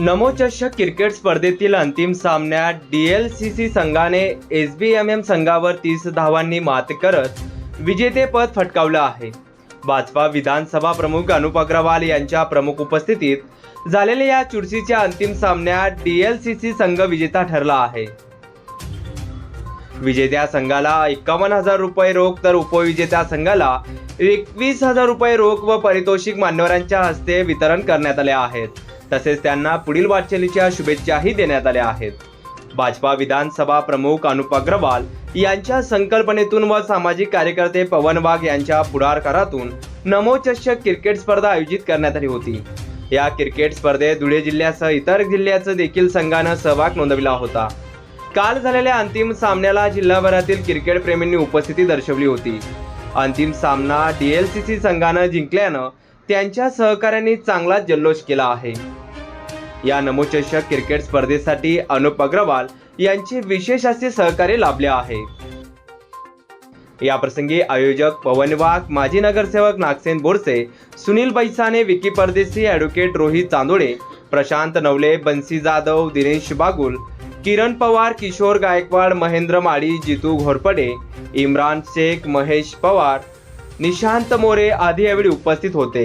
नमोचषक cricket स्पर्धेतील अंतिम सामन्यात डी एल सी सी संघाने एस बी एम एम संघावर तीस धावांनी मात करत विजेतेपद फटकावलं आहे. भाजपा विधानसभा प्रमुख अनुप अग्रवाल यांच्या प्रमुख उपस्थितीत झालेल्या या चुरशीच्या अंतिम सामन्यात डी एल सी सी संघ विजेता ठरला आहे. विजेत्या संघाला एकावन्न हजार रुपये रोख तर उपविजेत्या संघाला एकवीस हजार रुपये रोख व पारितोषिक मान्यवरांच्या हस्ते वितरण करण्यात आले आहेत. तसेच त्यांना पुढील वाटचालीच्या शुभेच्छाही देण्यात आल्या आहेत. भाजपा विधानसभा प्रमुख अनुप अग्रवाल यांच्या संकल्पनेतून व सामाजिक कार्यकर्ते पवन वाघ यांच्या पुढाकारातून नमोचषक क्रिकेट स्पर्धा आयोजित करण्यात आली होती. या क्रिकेट स्पर्धेत धुळे जिल्ह्यासह इतर जिल्ह्याचं देखील संघानं सहभाग नोंदविला होता. काल झालेल्या अंतिम सामन्याला जिल्हाभरातील क्रिकेट प्रेमींनी उपस्थिती दर्शवली होती. अंतिम सामना डीएलसीसी संघानं जिंकल्यानं त्यांच्या सहकाऱ्यांनी चांगलाच जल्लोष केला आहे. या नमोचषक क्रिकेट स्पर्धेसाठी अनुप अग्रवाल यांचे विशेष असे सहकार्य लाभले आहे. या प्रसंगी आयोजक पवन वाघ माजी नगरसेवक नागसेन बोरसे सुनील बैसाने विकी परदेशी ॲडव्होकेट रोहित चांदोळे प्रशांत नवले बन्सी जाधव दिनेश बागुल किरण पवार किशोर गायकवाड महेंद्र माळी जितू घोरपडे इम्रान शेख महेश पवार निशांत मोरे आदी यावेळी उपस्थित होते.